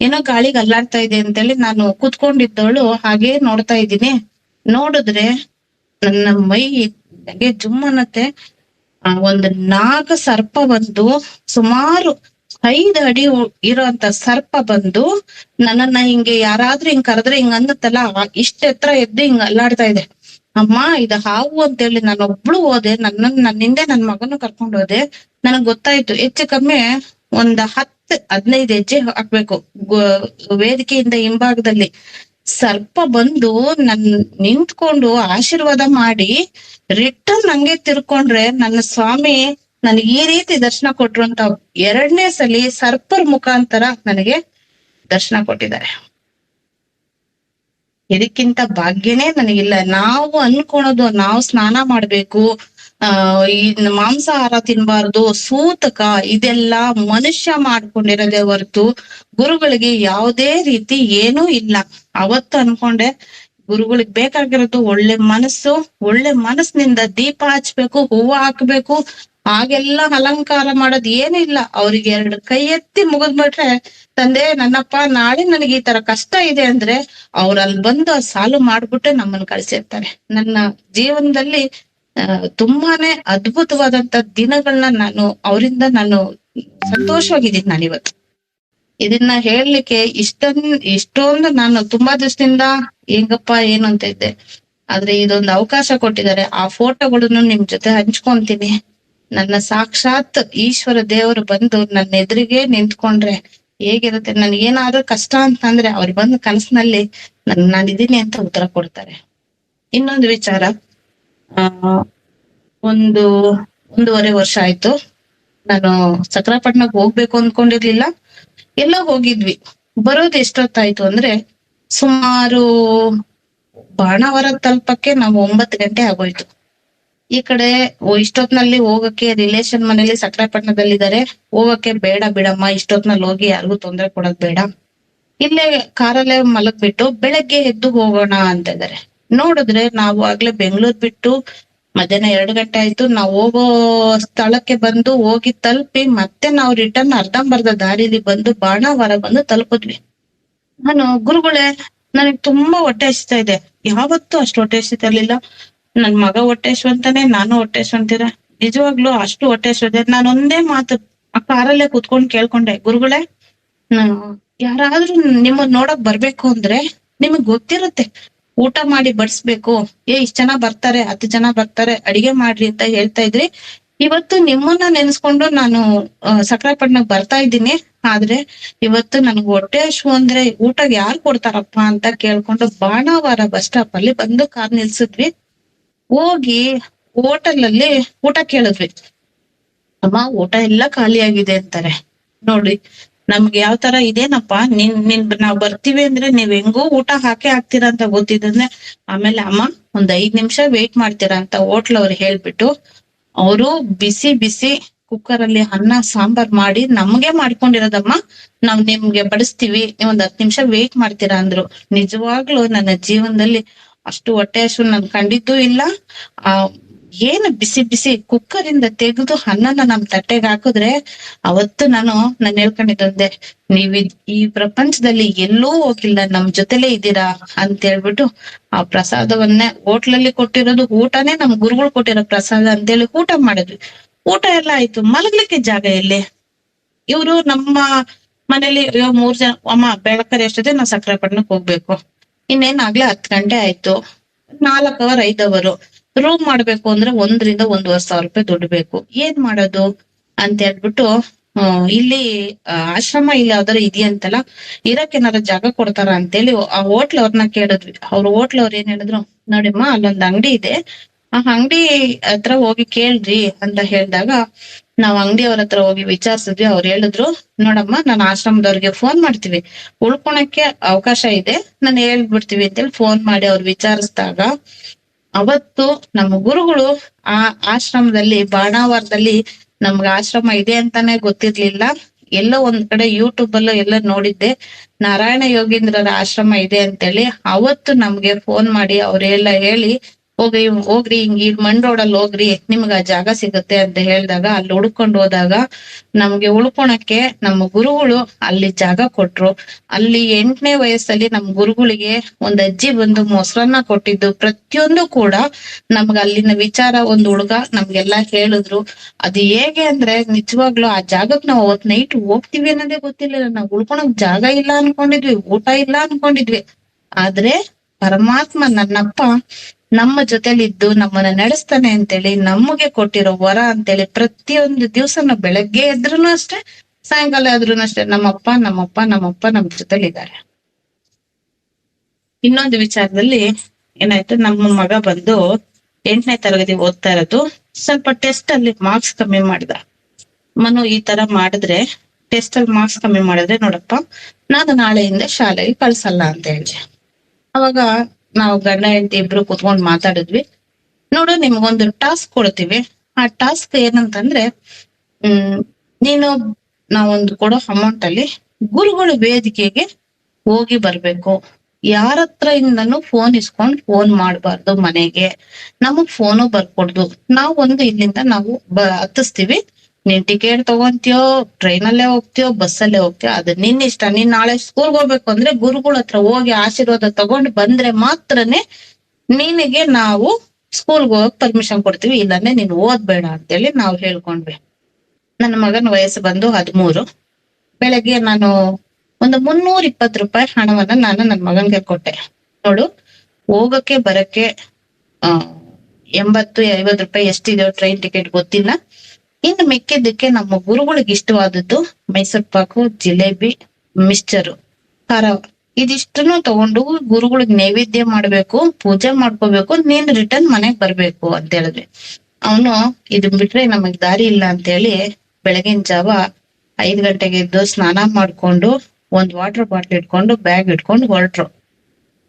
ಏನೋ ಗಾಳಿಗೆ ಅಲ್ಲಾಡ್ತಾ ಇದೆ ಅಂತೇಳಿ ನಾನು ಕುತ್ಕೊಂಡಿದ್ದವಳು ಹಾಗೆ ನೋಡ್ತಾ ಇದ್ದೀನಿ. ನೋಡಿದ್ರೆ ನನ್ನ ಮೈ ನನಗೆ ಜುಮ್ ಅನ್ನತ್ತೆ. ಆ, ಒಂದು ನಾಗ ಸರ್ಪ ಬಂದು ಸುಮಾರು ಐದು ಅಡಿ ಇರೋಂತ ಸರ್ಪ ಬಂದು ನನ್ನನ್ನ ಹಿಂಗೆ ಯಾರಾದ್ರೂ ಹಿಂಗ್ ಕರೆದ್ರೆ ಹಿಂಗ ಅನ್ನತ್ತಲ್ಲ ಇಷ್ಟ ಎತ್ತರ ಎದ್ದು ಹಿಂಗ್ ಅಲ್ಲಾಡ್ತಾ ಇದೆ. ಅಮ್ಮ, ಇದು ಹಾವು ಅಂತೇಳಿ ನಾನು ಒಬ್ಳು ಹೋದೆ. ನನ್ನ ನನ್ನ ಹಿಂದೆ ನನ್ ಮಗನು ಕರ್ಕೊಂಡು ಹೋದೆ. ನನಗ್ ಗೊತ್ತಾಯ್ತು, ಹೆಚ್ಚು ಕಮ್ಮಿ ಒಂದ್ ಹತ್ತು ಹದಿನೈದು ಹೆಜ್ಜೆ ಹಾಕ್ಬೇಕು. ವೇದಿಕೆಯಿಂದ ಹಿಂಭಾಗದಲ್ಲಿ ಸ್ವಲ್ಪ ಬಂದು ನನ್ ನಿಂತ್ಕೊಂಡು ಆಶೀರ್ವಾದ ಮಾಡಿ ರಿಟರ್ನ್ ನಂಗೆ ತಿರ್ಕೊಂಡ್ರೆ ನನ್ನ ಸ್ವಾಮಿ ನನಗೆ ಈ ರೀತಿ ದರ್ಶನ ಕೊಟ್ರು ಅಂತ ಎರಡನೇ ಸಲಿ ಸರ್ಪರ್ ಮುಖಾಂತರ ನನಗೆ ದರ್ಶನ ಕೊಟ್ಟಿದ್ದಾರೆ. ಇದಕ್ಕಿಂತ ಭಾಗ್ಯನೇ ನನಗಿಲ್ಲ. ನಾವು ಅನ್ಕೊಳೋದು ನಾವು ಸ್ನಾನ ಮಾಡ್ಬೇಕು ಈ ಮಾಂಸಾಹಾರ ತಿನ್ಬಾರ್ದು, ಸೂತಕ, ಇದೆಲ್ಲ ಮನುಷ್ಯ ಮಾಡ್ಕೊಂಡಿರೋದೇ ಹೊರತು ಗುರುಗಳಿಗೆ ಯಾವುದೇ ರೀತಿ ಏನೂ ಇಲ್ಲ. ಅವತ್ತು ಅನ್ಕೊಂಡೆ, ಗುರುಗಳಿಗೆ ಬೇಕಾಗಿರೋದು ಒಳ್ಳೆ ಮನಸ್ಸು, ಒಳ್ಳೆ ಮನಸ್ಸಿನಿಂದ ದೀಪ ಹಚ್ಬೇಕು, ಹೂವು ಹಾಕ್ಬೇಕು, ಹಾಗೆಲ್ಲ ಅಲಂಕಾರ ಮಾಡೋದ್ ಏನೂ ಇಲ್ಲ. ಅವ್ರಿಗೆ ಎರಡು ಕೈ ಎತ್ತಿ ಮುಗಿದ್ಬಿಟ್ರೆ ತಂದೆ, ನನ್ನಪ್ಪ, ನಾಳೆ ನನಗೆ ಈ ತರ ಕಷ್ಟ ಇದೆ ಅಂದ್ರೆ ಅವ್ರಲ್ಲಿ ಬಂದು ಸಾಲು ಮಾಡ್ಬಿಟ್ಟೆ ನಮ್ಮನ್ನ ಕಳ್ಸಿರ್ತಾರೆ. ನನ್ನ ಜೀವನದಲ್ಲಿ ತುಂಬಾನೇ ಅದ್ಭುತವಾದಂತ ದಿನಗಳನ್ನ ನಾನು ಅವರಿಂದ ನಾನು ಸಂತೋಷವಾಗಿದ್ದೀನಿ ನಾನು ಇವತ್ತು ಇದನ್ನ ಹೇಳಲಿಕ್ಕೆ ಇಷ್ಟನ್, ಇಷ್ಟೊಂದು ನಾನು ತುಂಬಾ ದಿವಸದಿಂದ ಹೆಂಗಪ್ಪ, ಏನು? ಅಂತ ಇದ್ದೆ. ಆದ್ರೆ ಇದೊಂದು ಅವಕಾಶ ಕೊಟ್ಟಿದ್ದಾರೆ. ಆ ಫೋಟೋಗಳನ್ನು ನಿಮ್ ಜೊತೆ ಹಂಚ್ಕೊಂತೀನಿ. ನನ್ನ ಸಾಕ್ಷಾತ್ ಈಶ್ವರ ದೇವರು ಬಂದು ನನ್ನ ಎದುರಿಗೆ ನಿಂತ್ಕೊಂಡ್ರೆ ಹೇಗಿರುತ್ತೆ? ನನ್ಗೆ ಏನಾದ್ರೂ ಕಷ್ಟ ಅಂತಂದ್ರೆ ಅವ್ರು ಬಂದು ಕನಸಿನಲ್ಲಿ ನನ್, ನಾನಿದ್ದೀನಿ ಅಂತ ಉತ್ತರ ಕೊಡ್ತಾರೆ. ಇನ್ನೊಂದು ವಿಚಾರ. ಒಂದು ಒಂದೂವರೆ ವರ್ಷ ಆಯ್ತು. ನಾನು ಸಕ್ರಾಪಟ್ನಕ್ ಹೋಗ್ಬೇಕು ಅನ್ಕೊಂಡಿರ್ಲಿಲ್ಲ. ಎಲ್ಲ ಹೋಗಿದ್ವಿ. ಬರೋದು ಎಷ್ಟೊತ್ತಾಯ್ತು ಅಂದ್ರೆ ಸುಮಾರು ಬಾಣಾವರ ತಲುಪಕ್ಕೆ ನಾವು ಒಂಬತ್ತು ಗಂಟೆ ಆಗೋಯ್ತು. ಈ ಕಡೆ ಇಷ್ಟೊತ್ನಲ್ಲಿ ಹೋಗಕ್ಕೆ ರಿಲೇಶನ್ ಮನೇಲಿ ಸಕ್ರಾಪಟ್ಟಣದಲ್ಲಿದ್ದಾರೆ ಹೋಗಕ್ಕೆ ಬೇಡ ಬಿಡಮ್ಮ, ಇಷ್ಟೊತ್ನಲ್ಲಿ ಹೋಗಿ ಯಾರಿಗೂ ತೊಂದರೆ ಕೊಡೋದ್ ಬೇಡ. ಇಲ್ಲೇ ಕಾರಲ್ಲೇ ಮಲಗ್ಬಿಟ್ಟು ಬೆಳಗ್ಗೆ ಎದ್ದು ಹೋಗೋಣ ಅಂತ ಇದಾರೆ ನೋಡಿದ್ರೆ ನಾವು ಆಗ್ಲೇ ಬೆಂಗಳೂರು ಬಿಟ್ಟು ಮಧ್ಯಾಹ್ನ ಎರಡು ಗಂಟೆ ಆಯ್ತು. ನಾವು ಹೋಗೋ ಸ್ಥಳಕ್ಕೆ ಬಂದು ಹೋಗಿ ತಲುಪಿ ಮತ್ತೆ ನಾವು ರಿಟರ್ನ್ ಅರ್ಧಂಬರ್ಧ ದಾರಿಲಿ ಬಂದು ಬಾಣಾವರ ಬಂದು ತಲುಪಿದ್ವಿ. ನಾನು ಗುರುಗಳೇ, ನನಗ್ ತುಂಬಾ ಹೊಟ್ಟೆ ಹಸಿತಾ ಇದೆ. ಯಾವತ್ತೂ ಅಷ್ಟು ಹೊಟ್ಟೆ ಹಸಿತಾ ಇರ್ಲಿಲ್ಲ. ನನ್ ಮಗ ಹೊಟ್ಟೆ ಹಸುವಂತಾನೆ, ನಾನು ಹೊಟ್ಟೆ ಹಸ್ವಂತೀರ ನಿಜವಾಗ್ಲೂ ಅಷ್ಟು ಹೊಟ್ಟೆ ಹಸಿದೆ ನಾನು ಒಂದೇ ಮಾತು ಆ ಕಾರಲ್ಲೇ ಕುತ್ಕೊಂಡ್ ಕೇಳ್ಕೊಂಡೆ, ಗುರುಗಳೇ ಯಾರಾದ್ರೂ ನಿಮ್ಮನ್ನ ನೋಡಕ್ ಬರ್ಬೇಕು ಅಂದ್ರೆ ನಿಮಗ್ ಗೊತ್ತಿರುತ್ತೆ. ಊಟ ಮಾಡಿ ಬಡಿಸ್ಬೇಕು. ಏ, ಇಷ್ಟ ಜನ ಬರ್ತಾರೆ, ಹತ್ತು ಜನ ಬರ್ತಾರೆ, ಅಡಿಗೆ ಮಾಡ್ರಿ ಅಂತ ಹೇಳ್ತಾ ಇದ್ರಿ. ಇವತ್ತು ನಿಮ್ಮನ್ನ ನೆನೆಸ್ಕೊಂಡು ನಾನು ಸಕ್ರಾಪಟ್ಟಣಕ್ ಬರ್ತಾ ಇದ್ದೀನಿ. ಆದ್ರೆ ಇವತ್ತು ನನ್ಗೆ ಹೊಟ್ಟೆ ಹಶು ಅಂದ್ರೆ ಊಟ ಯಾರು ಕೊಡ್ತಾರಪ್ಪ ಅಂತ ಕೇಳ್ಕೊಂಡು ಬಾಣಾವಾರ ಬಸ್ ಸ್ಟಾಪ್ ಅಲ್ಲಿ ಬಂದು ಕಾರ್ ನಿಲ್ಸಿದ್ವಿ. ಹೋಗಿ ಹೋಟೆಲ್ ಅಲ್ಲಿ ಊಟ ಕೇಳಿದ್ವಿ. ಅಮ್ಮ, ಊಟ ಎಲ್ಲ ಖಾಲಿ ಆಗಿದೆ ಅಂತಾರೆ. ನೋಡಿ ನಮ್ಗೆ ಯಾವ ತರ ಇದೇನಪ್ಪ? ನಿನ್ ನಿನ್ ನಾವ್ ಬರ್ತೀವಿ ಅಂದ್ರೆ ನೀವ್ ಹೆಂಗೂ ಊಟ ಹಾಕಿ ಹಾಕ್ತೀರಾ ಅಂತ ಗೊತ್ತಿದ್ರೆ ಆಮೇಲೆ ಅಮ್ಮ ಒಂದ್ ಐದ್ ನಿಮಿಷ ವೇಟ್ ಮಾಡ್ತೀರಾ ಅಂತ ಹೋಟ್ಲ್ ಅವ್ರು ಹೇಳ್ಬಿಟ್ಟು ಅವರು ಬಿಸಿ ಬಿಸಿ ಕುಕ್ಕರ್ ಅಲ್ಲಿ ಅನ್ನ, ಸಾಂಬಾರ್ ಮಾಡಿ ನಮ್ಗೆ ಮಾಡ್ಕೊಂಡಿರೋದಮ್ಮ. ನಾವ್ ನಿಮ್ಗೆ ಬಡಿಸ್ತೀವಿ. ನೀವ್ ಒಂದ್ ಹತ್ತು ನಿಮಿಷ ವೇಟ್ ಮಾಡ್ತೀರಾ ಅಂದ್ರು. ನಿಜವಾಗ್ಲೂ ನನ್ನ ಜೀವನದಲ್ಲಿ ಅಷ್ಟು ಹೊಟ್ಟೆ ಹಸು ನಾನು ಕಂಡಿದ್ದು ಇಲ್ಲ. ಆ ಏನು ಬಿಸಿ ಬಿಸಿ ಕುಕ್ಕರ್ ಇಂದ ತೆಗೆದು ಅನ್ನನ ನಮ್ ತಟ್ಟೆಗೆ ಹಾಕಿದ್ರೆ ಅವತ್ತು ನಾನು ನಾನು ಹೇಳ್ಕೊಂಡಿದ್ದೆ ನೀವ್ ಈ ಪ್ರಪಂಚದಲ್ಲಿ ಎಲ್ಲೂ ಹೋಗಿಲ್ಲ, ನಮ್ ಜೊತೆಲೇ ಇದ್ದೀರಾ ಅಂತ ಹೇಳ್ಬಿಟ್ಟು ಆ ಪ್ರಸಾದವನ್ನೇ ಹೋಟ್ಲಲ್ಲಿ ಕೊಟ್ಟಿರೋದು ಊಟನೇ ನಮ್ ಗುರುಗಳು ಕೊಟ್ಟಿರೋ ಪ್ರಸಾದ ಅಂತೇಳಿ ಊಟ ಮಾಡಿದ್ವಿ. ಊಟ ಎಲ್ಲ ಆಯ್ತು. ಮಲಗ್ಲಿಕ್ಕೆ ಜಾಗ ಇಲ್ಲಿ ಇವ್ರು ನಮ್ಮ ಮನೇಲಿ ಅಯ್ಯೋ, ಮೂರ್ ಜನ, ಅಮ್ಮ ಬೆಳಕರೆ ಎಷ್ಟಿದೆ ನಾವ್ ಸಕ್ರೆಪಟ್ಟಣಕ್ ಹೋಗ್ಬೇಕು. ಇನ್ನೇನ್ ಆಗ್ಲೇ ಹತ್ ಗಂಟೆ ಆಯ್ತು. ನಾಲ್ಕ್ ಅವರ್ ಐದ್ ಅವರು ರೂಮ್ ಮಾಡ್ಬೇಕು ಅಂದ್ರೆ ಒಂದರಿಂದ ಒಂದೂವರೆ ಸಾವಿರ ರೂಪಾಯಿ ದುಡ್ಡು ಬೇಕು. ಏನ್ ಮಾಡೋದು? ಅಂತ ಹೇಳ್ಬಿಟ್ಟು ಇಲ್ಲಿ ಆಶ್ರಮ ಇಲ್ಲಿ ಯಾವ್ದಾರು ಇದೆಯಂತಲ್ಲ ಇರಕ್ ಏನಾರ ಜಾಗ ಕೊಡ್ತಾರ ಅಂತೇಳಿ ಆ ಹೋಟ್ಲ್ ಅವ್ರನ್ನ ಕೇಳಿದ್ವಿ. ಅವ್ರ ಹೋಟ್ಲ್ ಅವ್ರ ಏನ್ ಹೇಳಿದ್ರು, ನೋಡಿಮ್ಮ, ಅಲ್ಲೊಂದ್ ಅಂಗಡಿ ಇದೆ. ಆ ಅಂಗಡಿ ಹತ್ರ ಹೋಗಿ ಕೇಳ್ರಿ ಅಂತ ಹೇಳಿದಾಗ, ನಾವ್ ಅಂಗಡಿ ಅವ್ರ ಹತ್ರ ಹೋಗಿ ವಿಚಾರಿಸಿದ್ವಿ. ಅವ್ರು ಹೇಳಿದ್ರು, ನೋಡಮ್ಮ, ನಾನು ಆಶ್ರಮದವ್ರಿಗೆ ಫೋನ್ ಮಾಡ್ತೀವಿ. ಉಳ್ಕೊಳಕ್ಕೆ ಅವಕಾಶ ಇದೆ. ನಾನು ಹೇಳ್ಬಿಡ್ತೀವಿ ಅಂತೇಳಿ ಫೋನ್ ಮಾಡಿ ಅವ್ರು ವಿಚಾರಿಸಿದಾಗ ಅವತ್ತು ನಮ್ಮ ಗುರುಗಳು ಆ ಆಶ್ರಮದಲ್ಲಿ, ಬಾಣಾವರದಲ್ಲಿ ನಮ್ಗೆ ಆಶ್ರಮ ಇದೆ ಅಂತಾನೆ ಗೊತ್ತಿರ್ಲಿಲ್ಲ. ಎಲ್ಲೋ ಒಂದ್ ಕಡೆ ಯೂಟ್ಯೂಬ್ ಅಲ್ಲೂ ಎಲ್ಲ ನೋಡಿದ್ದೆ. ನಾರಾಯಣ ಯೋಗೀಂದ್ರರ ಆಶ್ರಮ ಇದೆ ಅಂತೇಳಿ. ಅವತ್ತು ನಮ್ಗೆ ಫೋನ್ ಮಾಡಿ ಅವ್ರೆಲ್ಲ ಹೇಳಿ ಹೋಗ್ರಿ ಹೋಗ್ರಿ, ಹಿಂಗ್ ಈಗ ಮಣ್ ರೋಡಲ್ಲಿ ಹೋಗ್ರಿ, ನಿಮ್ಗ ಆ ಜಾಗ ಸಿಗುತ್ತೆ ಅಂತ ಹೇಳಿದಾಗ ಅಲ್ಲಿ ಹುಡ್ಕೊಂಡು ಹೋದಾಗ ನಮ್ಗೆ ಉಳ್ಕೊಳಕ್ಕೆ ನಮ್ಮ ಗುರುಗಳು ಅಲ್ಲಿ ಜಾಗ ಕೊಟ್ರು. ಅಲ್ಲಿ ಎಂಟನೇ ವಯಸ್ಸಲ್ಲಿ ನಮ್ ಗುರುಗಳಿಗೆ ಒಂದ್ ಅಜ್ಜಿ ಬಂದು ಮೊಸರನ್ನ ಕೊಟ್ಟಿದ್ದು. ಪ್ರತಿಯೊಂದು ಕೂಡ ನಮ್ಗ ಅಲ್ಲಿನ ವಿಚಾರ, ಒಂದ್ ಹುಡುಗ ನಮ್ಗೆಲ್ಲಾ ಹೇಳಿದ್ರು. ಅದು ಹೇಗೆ ಅಂದ್ರೆ ನಿಜವಾಗ್ಲೂ ಆ ಜಾಗಕ್ ನಾವು ಅವತ್ ನೈಟ್ ಹೋಗ್ತಿವಿ ಅನ್ನೋದೇ ಗೊತ್ತಿರ್ಲಿಲ್ಲ. ನಾವ್ ಉಳ್ಕೊಳಕ್ ಜಾಗ ಇಲ್ಲ ಅನ್ಕೊಂಡಿದ್ವಿ, ಊಟ ಇಲ್ಲ ಅನ್ಕೊಂಡಿದ್ವಿ. ಆದ್ರೆ ಪರಮಾತ್ಮ ನನ್ನಪ್ಪ ನಮ್ಮ ಜೊತೆಲಿದ್ದು ನಮ್ಮನ್ನ ನಡೆಸ್ತಾನೆ ಅಂತೇಳಿ, ನಮಗೆ ಕೊಟ್ಟಿರೋ ವರ ಅಂತೇಳಿ ಪ್ರತಿಯೊಂದು ದಿವಸ ನಾವು ಬೆಳಗ್ಗೆ ಎದ್ರುನು ಅಷ್ಟೇ, ಸಾಯಂಕಾಲ ಆದ್ರೂ ಅಷ್ಟೇ, ನಮ್ಮಪ್ಪ ನಮ್ಮಪ್ಪ ನಮ್ಮಪ್ಪ ನಮ್ ಜೊತೆಲಿದ್ದಾರೆ. ಇನ್ನೊಂದು ವಿಚಾರದಲ್ಲಿ ಏನಾಯ್ತು, ನಮ್ಮ ಮಗ ಬಂದು ಎಂಟನೇ ತರಗತಿ ಓದ್ತಾ ಇರೋದು, ಸ್ವಲ್ಪ ಟೆಸ್ಟ್ ಅಲ್ಲಿ ಮಾರ್ಕ್ಸ್ ಕಮ್ಮಿ ಮಾಡ್ದ. ಮನು ಈ ತರ ಮಾಡಿದ್ರೆ ಟೆಸ್ಟ್ ಅಲ್ಲಿ ಮಾರ್ಕ್ಸ್ ಕಮ್ಮಿ ಮಾಡಿದ್ರೆ ನೋಡಪ್ಪ, ನಾನು ನಾಳೆಯಿಂದ ಶಾಲೆಗೆ ಕಳ್ಸಲ್ಲ ಅಂತ ಹೇಳಿ ಅವಾಗ ನಾವು ಗಂಡ ಹೆಂಡತಿ ಇಬ್ರು ಕುತ್ಕೊಂಡ್ ಮಾತಾಡಿದ್ವಿ. ನೋಡು, ನಿಮ್ಗೊಂದು ಟಾಸ್ಕ್ ಕೊಡ್ತೀವಿ. ಆ ಟಾಸ್ಕ್ ಏನಂತಂದ್ರೆ, ಹ್ಮ್, ನೀನು ನಾವೊಂದು ಕೊಡೋ ಅಮೌಂಟ್ ಅಲ್ಲಿ ಗುರುಗಳು ವೇದಿಕೆಗೆ ಹೋಗಿ ಬರ್ಬೇಕು. ಯಾರ ಹತ್ರ ಇಂದನು ಫೋನ್ ಇಸ್ಕೊಂಡ್ ಫೋನ್ ಮಾಡಬಾರ್ದು ಮನೆಗೆ. ನಮಗ್ ಫೋನು ಬರ್ಕೊಡ್ದು ನಾವು ಒಂದು ಇಲ್ಲಿಂದ ನಾವು ಬ ಹತ್ತಿಸ್ತೀವಿ. ನೀನ್ ಟಿಕೆಟ್ ತಗೊಂತೀಯೋ ಟ್ರೈನಲ್ಲೇ ಹೋಗ್ತೀಯೋ ಬಸ್ಸಲ್ಲೇ ಹೋಗ್ತೀಯೋ, ಅದು ನಿನ್ ಇಷ್ಟ. ನೀನ್ ನಾಳೆ ಸ್ಕೂಲ್ಗೆ ಹೋಗ್ಬೇಕು ಅಂದ್ರೆ ಗುರುಗಳ ಹತ್ರ ಹೋಗಿ ಆಶೀರ್ವಾದ ತಗೊಂಡ್ ಬಂದ್ರೆ ಮಾತ್ರನೇ ನಿನಗೆ ನಾವು ಸ್ಕೂಲ್ಗೆ ಹೋಗಕ್ ಪರ್ಮಿಷನ್ ಕೊಡ್ತೀವಿ. ಇಲ್ಲಾಂದ್ರೆ ನೀನ್ ಓದ್ಬೇಡ ಅಂತೇಳಿ ನಾವು ಹೇಳ್ಕೊಂಡ್ವಿ. ನನ್ನ ಮಗನ ವಯಸ್ಸು ಬಂದು ಹದಿಮೂರು. ಬೆಳಗ್ಗೆ ನಾನು ಒಂದು ಮುನ್ನೂರ ಇಪ್ಪತ್ತು ರೂಪಾಯಿ ಹಣವನ್ನ ನಾನು ನನ್ನ ಮಗನ್ಗೆ ಕೊಟ್ಟೆ. ನೋಡು, ಹೋಗಕ್ಕೆ, ಬರಕ್ಕೆ ಎಂಬತ್ತು, ಐವತ್ತು ರೂಪಾಯಿ ಎಷ್ಟಿದೆಯೋ ಟ್ರೈನ್ ಟಿಕೆಟ್ ಗೊತ್ತಿಲ್ಲ. ಇನ್ನು ಮಿಕ್ಕಿದ್ದಕ್ಕೆ ನಮ್ಮ ಗುರುಗಳಿಗೆ ಇಷ್ಟವಾದದ್ದು ಮೈಸೂರ್ ಪಾಕು, ಜಿಲೇಬಿ, ಮಿಕ್ಸ್ಚರು, ಖಾರ. ಇದಿಷ್ಟನ್ನು ತಗೊಂಡು ಗುರುಗಳಿಗೆ ನೈವೇದ್ಯ ಮಾಡ್ಬೇಕು, ಪೂಜೆ ಮಾಡ್ಕೋಬೇಕು, ನೀನ್ ರಿಟರ್ನ್ ಮನೆಗ್ ಬರ್ಬೇಕು ಅಂತ ಹೇಳಿದ್ವಿ. ಅವನು ಇದನ್ ಬಿಟ್ರೆ ನಮಗ್ ದಾರಿ ಇಲ್ಲ ಅಂತ ಹೇಳಿ ಬೆಳಗಿನ ಜಾವ ಐದ್ ಗಂಟೆಗೆ ಎದ್ದು ಸ್ನಾನ ಮಾಡ್ಕೊಂಡು ಒಂದ್ ವಾಟರ್ ಬಾಟ್ಲ್ ಇಟ್ಕೊಂಡು ಬ್ಯಾಗ್ ಇಟ್ಕೊಂಡು ಹೊರಟ್ರು.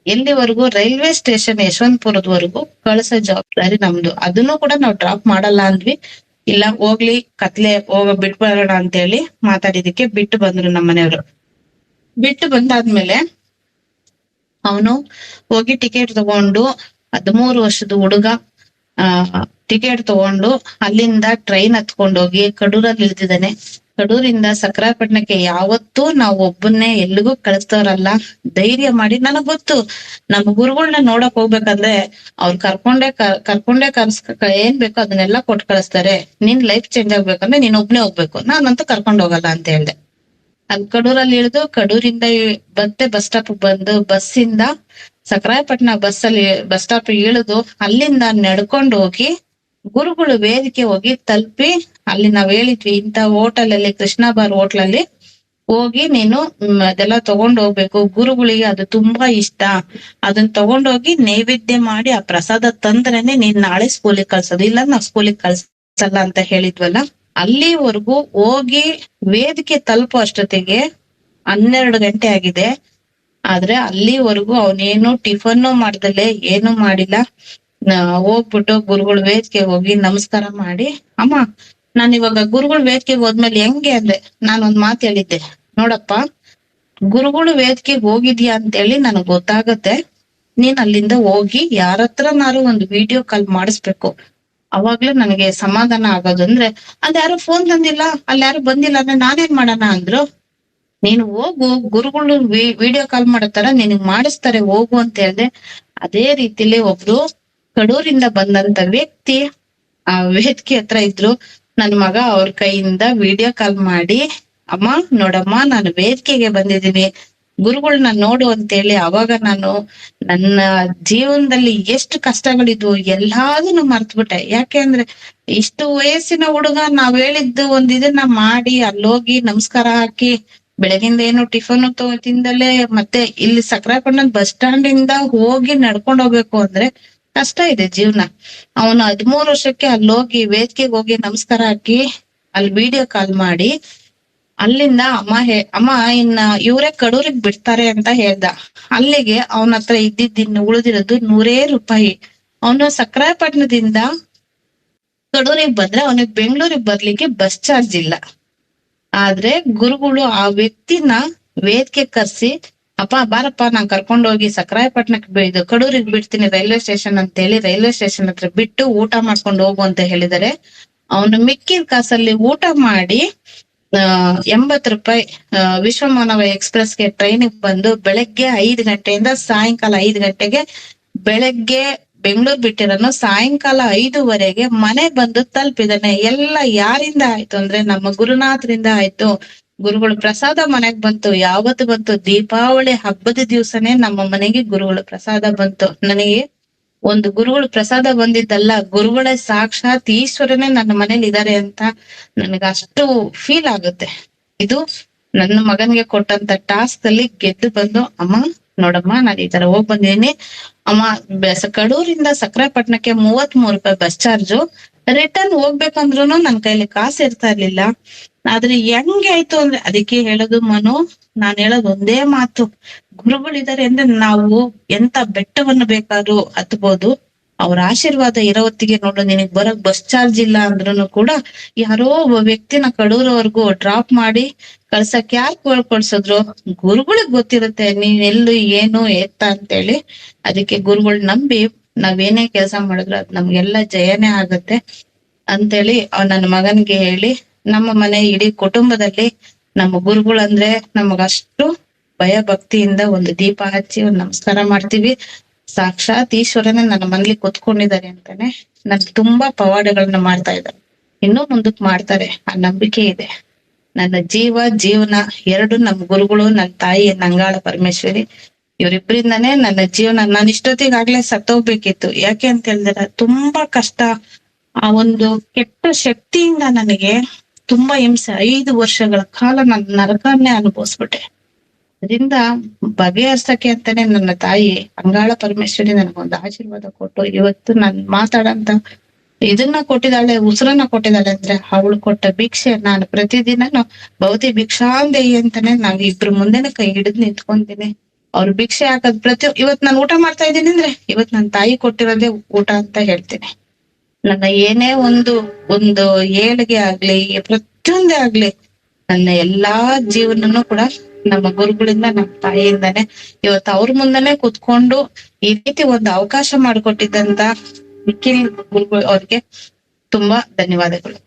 ಎಲ್ಲಿವರೆಗೂ ರೈಲ್ವೆ ಸ್ಟೇಷನ್ ಯಶವಂತಪುರದವರೆಗೂ ಕಳಿಸೋ ಜವಾಬ್ದಾರಿ ನಮ್ದು. ಅದನ್ನು ಕೂಡ ನಾವು ಡ್ರಾಪ್ ಮಾಡಲ್ಲ ಅಂದ್ವಿ. ಇಲ್ಲ, ಹೋಗ್ಲಿ, ಕತ್ಲೆ ಹೋಗ ಬಿಟ್ಬರೋಣ ಅಂತ ಹೇಳಿ ಮಾತಾಡಿದಕ್ಕೆ ಬಿಟ್ಟು ಬಂದ್ರು ನಮ್ಮ ಮನೆಯವರು ಬಿಟ್ಟು ಬಂದಾದ್ಮೇಲೆ ಅವನು ಹೋಗಿ ಟಿಕೆಟ್ ತಗೊಂಡು ಹದಿಮೂರು ವರ್ಷದ ಹುಡುಗ, ಆ ಟಿಕೆಟ್ ತಗೊಂಡು ಅಲ್ಲಿಂದ ಟ್ರೈನ್ ಹತ್ಕೊಂಡು ಹೋಗಿ ಕಡೂರಲ್ಲಿ ಇಳ್ದಿದ್ದಾನೆ. ಕಡೂರಿಂದ ಸಕ್ರಾಪಟ್ಟಣಕ್ಕೆ ಯಾವತ್ತೂ ನಾವು ಒಬ್ಬನ್ನೇ ಎಲ್ಲಿಗೂ ಕಳಿಸ್ತವ್ರಲ್ಲ. ಧೈರ್ಯ ಮಾಡಿ, ನನಗ್ ಗೊತ್ತು ನಮ್ಮ ಗುರುಗಳನ್ನ ನೋಡಕ್ ಹೋಗ್ಬೇಕಂದ್ರೆ ಅವ್ರು ಕರ್ಕೊಂಡೇ ಕರ್ಕೊಂಡೆ ಕರ್ಸ್ ಏನ್ ಬೇಕೋ ಅದನ್ನೆಲ್ಲ ಕೊಟ್ಟು ಕಳಿಸ್ತಾರೆ. ನಿನ್ ಲೈಫ್ ಚೇಂಜ್ ಆಗ್ಬೇಕಂದ್ರೆ ನೀನ್ ಒಬ್ನೇ ಹೋಗ್ಬೇಕು. ನಾನಂತೂ ಕರ್ಕೊಂಡ್ ಹೋಗಲ್ಲ ಅಂತ ಹೇಳ್ದೆ. ಅಲ್ಲಿ ಕಡೂರಲ್ಲಿ ಇಳಿದು ಕಡೂರಿಂದ ಮತ್ತೆ ಬಸ್ ಸ್ಟಾಪ್ ಬಂದು ಬಸ್ಸಿಂದ ಸಕ್ರಾಯಪಟ್ಟಣ ಬಸ್ ಅಲ್ಲಿ ಬಸ್ ಸ್ಟಾಪ್ ಇಳಿದು ಅಲ್ಲಿಂದ ನಡ್ಕೊಂಡು ಹೋಗಿ ಗುರುಗಳು ವೇದಿಕೆ ಹೋಗಿ ತಲುಪಿ ಅಲ್ಲಿ ನಾವ್ ಹೇಳಿದ್ವಿ ಇಂತ ಹೋಟೆಲ್ ಅಲ್ಲಿ ಕೃಷ್ಣ ಬಾರ್ ಹೋಟ್ಲಲ್ಲಿ ಹೋಗಿ ನೀನು ಅದೆಲ್ಲ ತಗೊಂಡ್ ಹೋಗ್ಬೇಕು. ಗುರುಗಳಿಗೆ ಅದು ತುಂಬಾ ಇಷ್ಟ. ಅದನ್ನ ತಗೊಂಡೋಗಿ ನೈವೇದ್ಯ ಮಾಡಿ, ಆ ಪ್ರಸಾದ ತಂದ್ರೇನೆ ನೀನ್ ನಾಳೆ ಸ್ಕೂಲಿಗೆ ಕಳ್ಸೋದು. ಇಲ್ಲ ನಾವ್ ಸ್ಕೂಲಿಗೆ ಕಳ್ಸಲ್ಲ ಅಂತ ಹೇಳಿದ್ವಲ್ಲ? ಅಲ್ಲಿವರೆಗೂ ಹೋಗಿ ವೇದಿಕೆ ತಲುಪೋ ಅಷ್ಟೊತ್ತಿಗೆ. ಹನ್ನೆರಡು ಗಂಟೆ ಆಗಿದೆ. ಆದ್ರೆ ಅಲ್ಲಿವರೆಗೂ ಅವನೇನು ಟಿಫನ್ನು ಮಾಡ್ದಲ್ಲೇ, ಏನು ಮಾಡಿಲ್ಲ. ಹೋಗ್ಬಿಟ್ಟು ಗುರುಗಳು ವೇದಿಕೆ ಹೋಗಿ ನಮಸ್ಕಾರ ಮಾಡಿ, ಅಮ್ಮ ನಾನ್ ಇವಾಗ ಗುರುಗಳ ವೇದಿಕೆಗೆ ಹೋದ್ಮೇಲೆ ಹೆಂಗೆ ಅಂದ್ರೆ ನಾನು ಒಂದ್ ಮಾತು ಹೇಳಿದ್ದೆ. ನೋಡಪ್ಪ, ಗುರುಗಳು ವೇದಿಕೆಗೆ ಹೋಗಿದ್ಯಾ ಅಂತೇಳಿ ನನಗ್ ಗೊತ್ತಾಗತ್ತೆ. ನೀನ್ ಅಲ್ಲಿಂದ ಹೋಗಿ ಯಾರ ಹತ್ರನಾರು ಒಂದು ವಿಡಿಯೋ ಕಾಲ್ ಮಾಡಿಸ್ಬೇಕು. ಅವಾಗ್ಲೂ ನನಗೆ ಸಮಾಧಾನ ಆಗೋದು ಅಂದ್ರೆ ಅದ್ಯಾರೋ ಫೋನ್ ತಂದಿಲ್ಲ ಅಲ್ಲಿ ಯಾರು ಬಂದಿಲ್ಲ ಅಂದ್ರೆ ನಾನೇನ್ ಮಾಡೋಣ ಅಂದ್ರು? ನೀನು ಹೋಗು, ಗುರುಗಳು ವಿಡಿಯೋ ಕಾಲ್ ಮಾಡತ್ತಾರ ನಿನಗ್ ಮಾಡಿಸ್ತಾರೆ, ಹೋಗು ಅಂತ ಹೇಳ್ದೆ. ಅದೇ ರೀತಿಲಿ ಒಬ್ರು ಕಡೂರಿಂದ ಬಂದಂತ ವ್ಯಕ್ತಿ ಆ ವೇದಿಕೆ ಹತ್ರ ಇದ್ರು. ನನ್ ಮಗ ಅವ್ರ ಕೈಯಿಂದ ವಿಡಿಯೋ ಕಾಲ್ ಮಾಡಿ, ಅಮ್ಮ, ನೋಡಮ್ಮ, ನಾನು ವೇದಿಕೆಗೆ ಬಂದಿದ್ದೀನಿ. ಗುರುಗಳನ್ನ ನೋಡು ಅಂತೇಳಿ ಅವಾಗ ನಾನು ನನ್ನ ಜೀವನದಲ್ಲಿ ಎಷ್ಟು ಕಷ್ಟಗಳಿದ್ವು ಎಲ್ಲಾದನ್ನು ಮರ್ತ್ಬಿಟ್ಟೆ. ಯಾಕೆ ಅಂದ್ರೆ ಇಷ್ಟು ವಯಸ್ಸಿನ ಹುಡುಗ ನಾವ್ ಹೇಳಿದ್ದು ಒಂದ್ ಇದನ್ನ ಮಾಡಿ ಅಲ್ಲೋಗಿ ನಮಸ್ಕಾರ ಹಾಕಿ ಬೆಳಗಿಂದ ಏನು ಟಿಫನ್ ತಿಂದಲೇ ಮತ್ತೆ ಇಲ್ಲಿ ಸಕ್ರಾಕೊಂಡ ಬಸ್ ಸ್ಟ್ಯಾಂಡ್ ಇಂದ ಹೋಗಿ ನಡ್ಕೊಂಡ್ ಹೋಗ್ಬೇಕು ಅಂದ್ರೆ ಕಷ್ಟ ಇದೆ ಜೀವನ. ಅವನು ಹದಿಮೂರು ವರ್ಷಕ್ಕೆ ಅಲ್ಲಿ ಹೋಗಿ ವೇದಿಕೆಗೆ ಹೋಗಿ ನಮಸ್ಕಾರ ಹಾಕಿ ಅಲ್ಲಿ ವಿಡಿಯೋ ಕಾಲ್ ಮಾಡಿ, ಅಲ್ಲಿಂದ ಅಮ್ಮ ಹೇ, ಅಮ್ಮ ಇನ್ನ ಇವರೇ ಕಡೂರಿಗೆ ಬಿಡ್ತಾರೆ ಅಂತ ಹೇಳ್ದ. ಅಲ್ಲಿಗೆ ಅವನ ಹತ್ರ ಇದ್ದಿದ್ದಿನ್ನು ಉಳಿದಿರೋದು ನೂರೇ ರೂಪಾಯಿ. ಅವನು ಸಕ್ರಾಯಪಟ್ಟಣದಿಂದ ಕಡೂರಿಗೆ ಬಂದ್ರೆ ಅವನಿಗೆ ಬೆಂಗಳೂರಿಗೆ ಬರ್ಲಿಕ್ಕೆ ಬಸ್ ಚಾರ್ಜ್ ಇಲ್ಲ. ಆದ್ರೆ ಗುರುಗಳು ಆ ವ್ಯಕ್ತಿನ ವೇದಿಕೆ ಕರ್ಸಿ ಅಪ್ಪ, ಬಾರಪ್ಪ, ನಾನ್ ಕರ್ಕೊಂಡ್ ಹೋಗಿ ಸಕ್ರಾಯಪಟ್ಟಣಕ್ ಇದು ಕಡೂರಿಗೆ ಬಿಡ್ತೀನಿ ರೈಲ್ವೆ ಸ್ಟೇಷನ್ ಅಂತ ಹೇಳಿ ರೈಲ್ವೆ ಸ್ಟೇಷನ್ ಹತ್ರ ಬಿಟ್ಟು ಊಟ ಮಾಡ್ಕೊಂಡು ಹೋಗು ಅಂತ ಹೇಳಿದರೆ, ಅವನು ಮಿಕ್ಕಿದ ಕಾಸಲ್ಲಿ ಊಟ ಮಾಡಿ ಎಂಬತ್ ರೂಪಾಯಿ ವಿಶ್ವಮಾನವ ಎಕ್ಸ್ಪ್ರೆಸ್ಗೆ ಟ್ರೈನಿಗೆ ಬಂದು ಬೆಳಗ್ಗೆ ಐದು ಗಂಟೆಯಿಂದ ಸಾಯಂಕಾಲ ಐದು ಗಂಟೆಗೆ ಬೆಳಗ್ಗೆ ಬೆಂಗಳೂರು ಬಿಟ್ಟಿರೋನು ಸಾಯಂಕಾಲ ಐದುವರೆಗೆ ಮನೆ ಬಂದು ತಲುಪಿದಾನೆ. ಎಲ್ಲ ಯಾರಿಂದ ಆಯ್ತು ಅಂದ್ರೆ ನಮ್ಮ ಗುರುನಾಥರಿಂದ ಆಯ್ತು. ಗುರುಗಳು ಪ್ರಸಾದ ಮನೆಗ್ ಬಂತು. ಯಾವತ್ತು ಬಂತು? ದೀಪಾವಳಿ ಹಬ್ಬದ ದಿವಸನೇ ನಮ್ಮ ಮನೆಗೆ ಗುರುಗಳು ಪ್ರಸಾದ ಬಂತು. ನನಗೆ ಒಂದು ಗುರುಗಳು ಪ್ರಸಾದ ಬಂದಿದ್ದಲ್ಲ, ಗುರುಗಳೇ ಸಾಕ್ಷಾತ್ ಈಶ್ವರನೇ ನನ್ನ ಮನೇಲಿ ಇದಾರೆ ಅಂತ ನನಗೆ ಅಷ್ಟು ಫೀಲ್ ಆಗುತ್ತೆ. ಇದು ನನ್ನ ಮಗನಿಗೆ ಕೊಟ್ಟಂತ ಟಾಸ್ಕ್ ಅಲ್ಲಿ ಗೆದ್ದು ಬಂದು, ಅಮ್ಮ, ನೋಡಮ್ಮ, ನಾನು ಈ ತರ ಹೋಗ್ ಬಂದಿದ್ದೀನಿ. ಅಮ್ಮ ಕಡೂರಿಂದ ಸಕ್ರೆಪಟ್ಟಣಕ್ಕೆ ಮೂವತ್ ಮೂರು ರೂಪಾಯಿ ಬಸ್ ಚಾರ್ಜು ರಿಟರ್ನ್ ಹೋಗ್ಬೇಕಂದ್ರು ನನ್ ಕೈಲಿ ಕಾಸು ಇರ್ತಾ ಇರ್ಲಿಲ್ಲ. ಆದ್ರೆ ಹೆಂಗೆ ಆಯ್ತು ಅಂದ್ರೆ ಅದಕ್ಕೆ ಹೇಳೋದು ಮನು, ನಾನ್ ಹೇಳೋದು ಒಂದೇ ಮಾತು. ಗುರುಗಳಿದ್ದಾರೆ ಅಂದ್ರೆ ನಾವು ಎಂತ ಬೆಟ್ಟವನ್ನು ಬೇಕಾದ್ರೂ ಹತ್ಬೋದು. ಅವ್ರ ಆಶೀರ್ವಾದ ಇರೋ ಹೊತ್ತಿಗೆ ನೋಡು, ನಿನಗ್ ಬರಕ್ ಬಸ್ ಚಾರ್ಜ್ ಇಲ್ಲ ಅಂದ್ರೂ ಕೂಡ ಯಾರೋ ಒಬ್ಬ ವ್ಯಕ್ತಿನ ಕಡೂರವರೆಗೂ ಡ್ರಾಪ್ ಮಾಡಿ ಕಳ್ಸಕ್ ಯಾರ್ ಕೊಳ್ಕೊಳ್ಸಿದ್ರು ಗುರುಗಳಿಗ್ ಗೊತ್ತಿರುತ್ತೆ, ನೀನ್ ಎಲ್ಲಿ, ಏನು, ಎತ್ತ ಅಂತೇಳಿ. ಅದಕ್ಕೆ ಗುರುಗಳ್ ನಂಬಿ ನಾವೇನೇ ಕೆಲಸ ಮಾಡಿದ್ರು ಅದ್ ನಮ್ಗೆಲ್ಲ ಜಯನೇ ಆಗತ್ತೆ. ಅಂತೇಳಿ ಅವ್ ನನ್ನ ಮಗನ್ಗೆ ಹೇಳಿ ನಮ್ಮ ಮನೆ ಇಡೀ ಕುಟುಂಬದಲ್ಲಿ ನಮ್ಮ ಗುರುಗಳಂದ್ರೆ ನಮಗಷ್ಟು ಭಯ ಭಕ್ತಿಯಿಂದ ಒಂದು ದೀಪ ಹಚ್ಚಿ ಒಂದು ನಮಸ್ಕಾರ ಮಾಡ್ತೀವಿ. ಸಾಕ್ಷಾತ್ ಈಶ್ವರನೇ ನನ್ನ ಮನೇಲಿ ಕೂತ್ಕೊಂಡಿದ್ದಾರೆ ಅಂತಾನೆ ನನ್ ತುಂಬಾ ಪವಾಡಗಳನ್ನ ಮಾಡ್ತಾ ಇದ್ದಾರೆ. ಇನ್ನೂ ಮುಂದಕ್ ಮಾಡ್ತಾರೆ, ಆ ನಂಬಿಕೆ ಇದೆ. ನನ್ನ ಜೀವ, ಜೀವನ ಎರಡು ನಮ್ಮ ಗುರುಗಳು, ನನ್ನ ತಾಯಿ, ನಂಗಾಳ ಪರಮೇಶ್ವರಿ ಇವರಿಬ್ಬರಿಂದಾನೇ ನನ್ನ ಜೀವನ ನಾನು ಇಷ್ಟೊತ್ತಿಗಾಗ್ಲೇ ಸತ್ತೋಗ್ಬೇಕಿತ್ತು. ಯಾಕೆ ಅಂತ ಹೇಳಿದ್ರೆ ತುಂಬಾ ಕಷ್ಟ. ಆ ಒಂದು ಕೆಟ್ಟ ಶಕ್ತಿಯಿಂದ ನನಗೆ ತುಂಬಾ ಹಿಂಸೆ. ಐದು ವರ್ಷಗಳ ಕಾಲ ನನ್ನ ನರಕನ್ನೇ ಅನುಭವಿಸ್ಬಿಟ್ಟೆ. ಅದರಿಂದ ಬಗೆಹರ್ಸಕ್ಕೆ ಅಂತಾನೆ ನನ್ನ ತಾಯಿ ಅಂಗಾಳ ಪರಮೇಶ್ವರಿ ನನಗೊಂದು ಆಶೀರ್ವಾದ ಕೊಟ್ಟು ಇವತ್ತು ನಾನು ಮಾತಾಡಂತ ಇದನ್ನ ಕೊಟ್ಟಿದ್ದಾಳೆ, ಉಸಿರನ್ನ ಕೊಟ್ಟಿದ್ದಾಳೆ ಅಂದ್ರೆ ಅವಳು ಕೊಟ್ಟ ಭಿಕ್ಷೆ ನಾನು ಪ್ರತಿದಿನನು ಭೌತಿ ಭಿಕ್ಷಾಂದೇಯಿ ಅಂತಾನೆ ನಾವ್ ಇಬ್ರು ಮುಂದೆನೆ ಕೈ ಹಿಡಿದು ನಿಂತ್ಕೊಂತೀನಿ. ಅವ್ರು ಭಿಕ್ಷೆ ಹಾಕದ್ ಪ್ರತಿ ಇವತ್ ನಾನು ಊಟ ಮಾಡ್ತಾ ಇದ್ದೀನಿ ಅಂದ್ರೆ ಇವತ್ ನನ್ನ ತಾಯಿ ಕೊಟ್ಟಿರೋದೇ ಊಟ ಅಂತ ಹೇಳ್ತೀನಿ. ನನ್ನ ಏನೇ ಒಂದು ಒಂದು ಏಳಿಗೆ ಆಗ್ಲಿ, ಪ್ರತಿಯೊಂದೇ ಆಗ್ಲಿ, ನನ್ನ ಎಲ್ಲಾ ಜೀವನನು ಕೂಡ ನಮ್ಮ ಗುರುಗಳಿಂದ ನಮ್ಮ ತಾಯಿಯಿಂದಾನೆ. ಇವತ್ತು ಅವ್ರ ಮುಂದೆನೆ ಕುತ್ಕೊಂಡು ಈ ರೀತಿ ಒಂದು ಅವಕಾಶ ಮಾಡಿಕೊಟ್ಟಿದ್ದಂತ ನಿಖಿಲ್ ಗುರುಗಳು ಅವ್ರಿಗೆ ತುಂಬಾ ಧನ್ಯವಾದಗಳು.